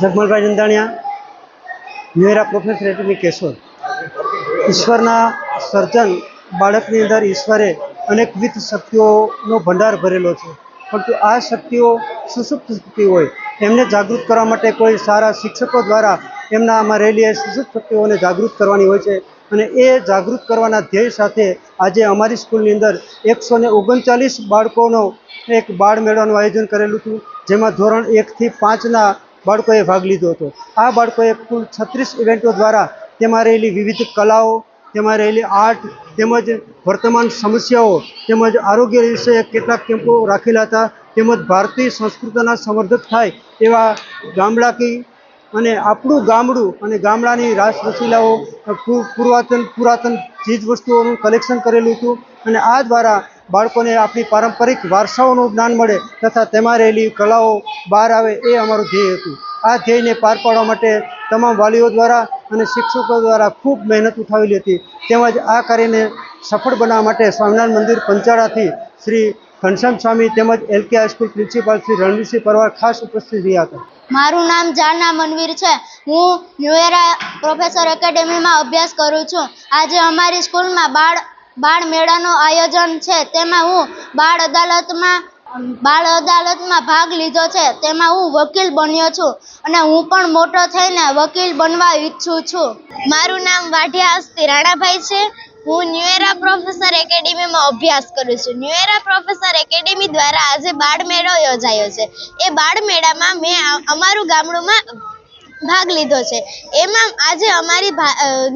જગમલભાઈ નંદાણિયા, મેરા professor academy કેશોર ઈશ્વરના સર્જન બાળકની અંદર ઈશ્વરે અનેકવિધ શક્તિઓનો ભંડાર ભરેલો છે. પરંતુ આ શક્તિઓ સુસુપ્ત શક્તિ હોય, એમને જાગૃત કરવા માટે કોઈ સારા શિક્ષકો દ્વારા એમનામાં રહેલી એ સુસુપ્ત શક્તિઓને જાગૃત કરવાની હોય છે. અને એ જાગૃત કરવાના ધ્યેય સાથે આજે અમારી સ્કૂલની અંદર એકસો ને ઓગણચાલીસ બાળકોનો એક બાળ મેળાનું આયોજન કરેલું હતું, જેમાં ધોરણ એકથી પાંચના બાળકોએ ભાગ લીધો હતો. આ બાળકોએ કુલ છત્રીસ ઇવેન્ટો દ્વારા તેમાં રહેલી વિવિધ કલાઓ, તેમાં રહેલી આર્ટ, તેમજ વર્તમાન સમસ્યાઓ, તેમજ આરોગ્ય વિશે કેટલાક કેમ્પો રાખેલા હતા, તેમજ ભારતીય સંસ્કૃતિના સંવર્ધક થાય એવા ગામડાકી અને આપણું ગામડું અને ગામડાની રાસ પુરાતન પુરાતન ચીજ વસ્તુઓનું કલેક્શન કરેલું હતું અને આ દ્વારા બાળકોને આપણી પારંપરિક વારસાઓનું જ્ઞાન મળે તથા તેમાં રહેલી કલાઓ બહાર આવે એ અમારું ધ્યેય હતું. આ ધ્યેયને પાર પાડવા માટે તમામ વાલીઓ દ્વારા અને શિક્ષકો દ્વારા ખૂબ મહેનત ઉઠાવેલી હતી. તેમજ આ કાર્યને સફળ બનાવવા માટે સ્વામિનારાયણ મંદિર પંચાળાથી શ્રી ઘનશ્યામ સ્વામી તેમજ LK high school principal Shri Ranvirsinh Parvar ખાસ ઉપસ્થિત રહ્યા હતા. મારું નામ જાણના મનવીર છે. હું ન્યુએરા પ્રોફેસર એકેડેમીમાં અભ્યાસ કરું છું. આજે અમારી સ્કૂલમાં બાળ બાળ મેળાનું આયોજન છે. તેમાં હું બાળ અદાલતમાં બાળ અદાલતમાં ભાગ લીધો છે. તેમાં હું વકીલ બન્યો છું અને હું પણ મોટો થઈને વકીલ બનવા ઈચ્છું છું. મારું નામ વાઢિયા અસ્તી રાણાભાઈ છે. હું ન્યુએરા પ્રોફેસર એકેડેમીમાં અભ્યાસ કરું છું. ન્યુએરા પ્રોફેસર એકેડેમી દ્વારા આજે બાળ મેળો યોજાયો છે. એ બાળ મેળામાં મેં, અમારું ગામડુંમાં ભાગ લીધો છે. એમાં આજે અમારી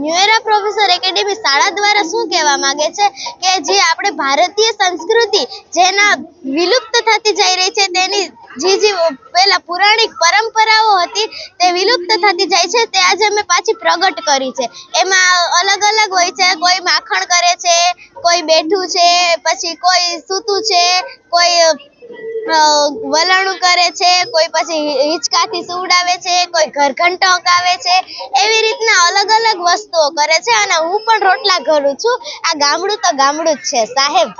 ન્યુએરા પ્રોફેસર એકેડેમી શાળા દ્વારા શું કહેવા માંગે છે કે જે આપણે ભારતીય સંસ્કૃતિ જેના વિલુપ્ત થતી જઈ રહી છે તેની જે જે પેલા પુરાણિક પરંપરાઓ હતી તે વિલુપ્ત થતી જાય છે તે આજે અમે પાછી પ્રગટ કરી છે. એમાં અલગ અલગ હોય છે, કોઈ માખણ કરે છે, કોઈ બેઠું છે, પછી કોઈ સૂતું છે, કોઈ વલણું કરે છે, કોઈ પછી હિંચકાથી સુવડાવે છે, કોઈ ઘરઘંટો ગાવે છે, એવી રીતના અલગ અલગ વસ્તુઓ કરે છે અને હું પણ રોટલા ઘડું છું. આ ગામડું તો ગામડું જ છે, સાહેબ.